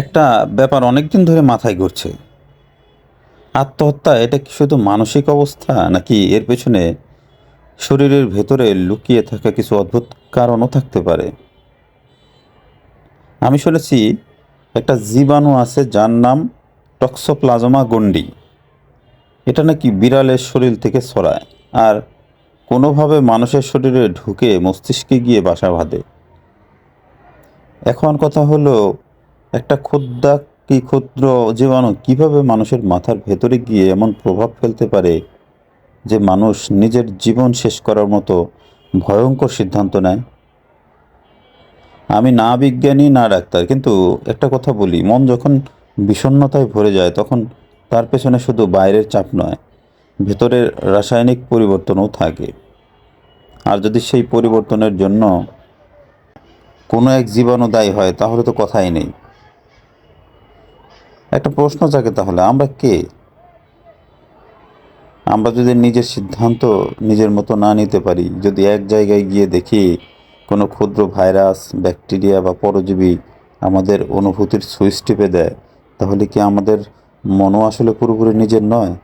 একটা ব্যাপার অনেকদিন ধরে মাথায় ঘুরছে। আত্মহত্যা, এটা কি শুধু মানসিক অবস্থা, নাকি এর পেছনে শরীরের ভেতরে লুকিয়ে থাকা কিছু অদ্ভুত কারণও থাকতে পারে? আমি শুনেছি একটা জীবাণু আছে যার নাম টক্সোপ্লাজমা গন্ডি এটা নাকি বিড়ালের শরীর থেকে ছড়ায়, আর কোনোভাবে মানুষের শরীরে ঢুকে মস্তিষ্কে গিয়ে বাসা বাঁধে। এখন কথা হলো একটা ক্ষুদ্রা কি ক্ষুদ্র জীবাণু কীভাবে মানুষের মাথার ভেতরে গিয়ে এমন প্রভাব ফেলতে পারে যে মানুষ নিজের জীবন শেষ করার মতো ভয়ঙ্কর সিদ্ধান্ত নেয়? আমি না বিজ্ঞানী, না ডাক্তার, কিন্তু একটা কথা বলি, মন যখন বিষণ্ণতায় ভরে যায় তখন তার পেছনে শুধু বাইরের চাপ নয়, ভেতরের রাসায়নিক পরিবর্তনও থাকে। আর যদি সেই পরিবর্তনের জন্য কোনো এক জীবাণু দায়ী হয়, তাহলে তো কথাই নেই। একটা প্রশ্ন জাগে তাহলে, আমরা কে? আমরা যদি নিজের সিদ্ধান্ত নিজের মতো না নিতে পারি, যদি এক জায়গায় গিয়ে দেখি কোনো ক্ষুদ্র ভাইরাস, ব্যাকটেরিয়া বা পরজীবী আমাদের অনুভূতির সুইচ টিপে দেয়, তাহলে কি আমাদের মনও আসলে পুরোপুরি নিজের নয়?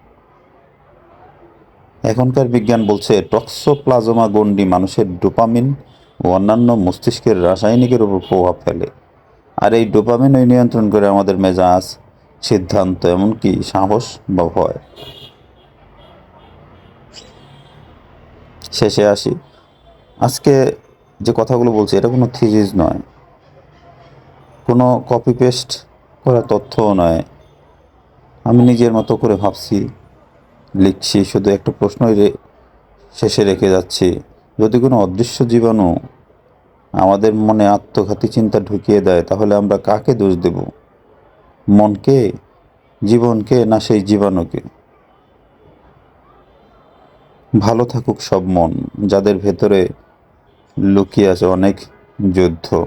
এখনকার বিজ্ঞান বলছে, টক্সোপ্লাজমা গন্ডি মানুষের ডোপামিন ও অন্যান্য মস্তিষ্কের রাসায়নিকের উপর প্রভাব ফেলে। আর এই ডোপামিনই নিয়ন্ত্রণ করে আমাদের মেজাজ সিদ্ধান্ত, এমনকি সাহস বা ভয়। শেষে আসি। আজকে যে কথাগুলো বলছি, এটা কোনো থিজিস নয়। কোনো কপি পেস্ট করা তথ্যও নয়। আমি নিজের মতো করে ভাবছি, লিখছি, শুধু একটা প্রশ্নই শেষে রেখে যাচ্ছি। যদি কোনো অদৃশ্য জীবাণু আমাদের মনে আত্মঘাতী চিন্তা ঢুকিয়ে দেয়, তাহলে আমরা কাকে দোষ দেব? মনকে, জীবনকে না সেই জীবাণুকে। ভালো থাকুক সব মন, যাদের ভেতরে লুকিয়ে আছে অনেক যুদ্ধ।